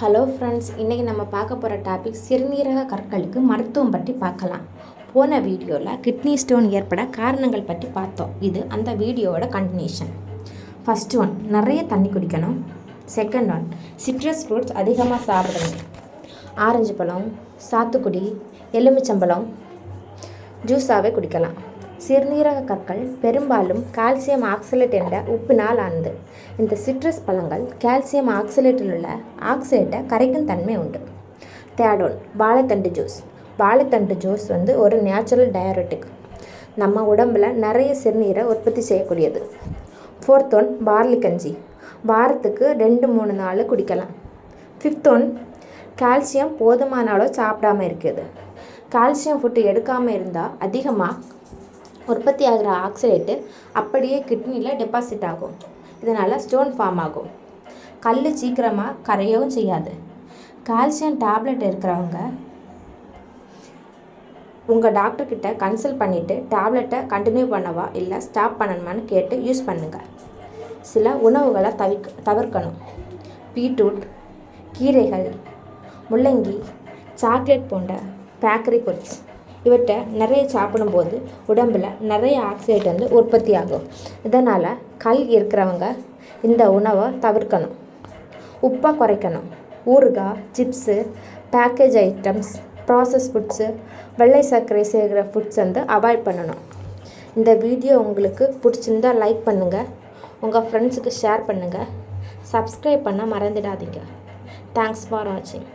Hello friends இன்றைக்கி நம்ம பார்க்க போகிற டாபிக் சிறுநீரக கற்களுக்கு மருத்துவம் பற்றி பார்க்கலாம். போன வீடியோவில் கிட்னி ஸ்டோன் ஏற்பட காரணங்கள் பற்றி பார்த்தோம். இது அந்த வீடியோவோட கண்டினியூஷன் ஃபஸ்ட் ஒன் நிறைய தண்ணி குடிக்கணும். செகண்ட் ஒன் சிட்ரஸ் ஃப்ரூட்ஸ் அதிகமாக சாப்பிடணும். ஆரஞ்சு பழம் சாத்துக்குடி எலுமிச்சம்பழம் ஜூஸாகவே குடிக்கலாம். சிறுநீரக கற்கள் பெரும்பாலும் கால்சியம் ஆக்சலேட் என்ற உப்பினால் ஆனது. இந்த சிட்ரஸ் பழங்கள் கால்சியம் ஆக்சலேட்டில் உள்ள ஆக்சைட்டை கரைக்கும் தன்மை உண்டு. தேடோன் வாழைத்தண்டு ஜூஸ். வாழைத்தண்டு ஜூஸ் வந்து ஒரு நேச்சுரல் டயபெட்டிக் நம்ம உடம்பில் நிறைய சிறுநீரை உற்பத்தி செய்யக்கூடியது. ஃபோர்த் ஒன் பார்லி கஞ்சி வாரத்துக்கு ரெண்டு மூணு நாள் குடிக்கலாம். ஃபிஃப்த் ஒன் கால்சியம் போதுமான அளவு சாப்பிடாம இருக்குது கால்சியம் ஃபுட்டு எடுக்காமல் இருந்தால் அதிகமாக உற்பத்தி ஆகிற ஆக்சிடேட்டு அப்படியே கிட்னியில் டெபாசிட் ஆகும். இதனால் ஸ்டோன் ஃபார்ம் ஆகும். கல் சீக்கிரமாக கரையவும் செய்யாது. கால்சியம் டேப்லெட் இருக்கிறவங்க உங்கள் டாக்டர்கிட்ட கன்சல்ட் பண்ணிவிட்டு டேப்லெட்டை கண்டினியூ பண்ணவா இல்லை ஸ்டாப் பண்ணணுமான்னு கேட்டு யூஸ் பண்ணுங்கள் சில உணவுகளை தவிர்க்க தவிர்க்கணும். பீட்ரூட் கீரைகள் முள்ளங்கி சாக்லேட் போன்ற பேக்கரி பொருட்ஸ் இவற்றை நிறைய சாப்பிடும்போது உடம்பில் நிறைய ஆக்சைடு வந்து உற்பத்தி ஆகும் இதனால் கல் இருக்கிறவங்க இந்த உணவை தவிர்க்கணும். உப்பை குறைக்கணும். ஊறுகாய் chips package items process foods வெள்ளை சர்க்கரை சேர்க்கிற ஃபுட்ஸ் வந்து அவாய்ட் பண்ணணும். இந்த வீடியோ உங்களுக்கு பிடிச்சிருந்தா லைக் பண்ணுங்கள் உங்கள் ஃப்ரெண்ட்ஸுக்கு ஷேர் பண்ணுங்கள் சப்ஸ்கிரைப் பண்ண மறந்துடாதீங்க. தேங்க்ஸ் ஃபார் வாட்சிங்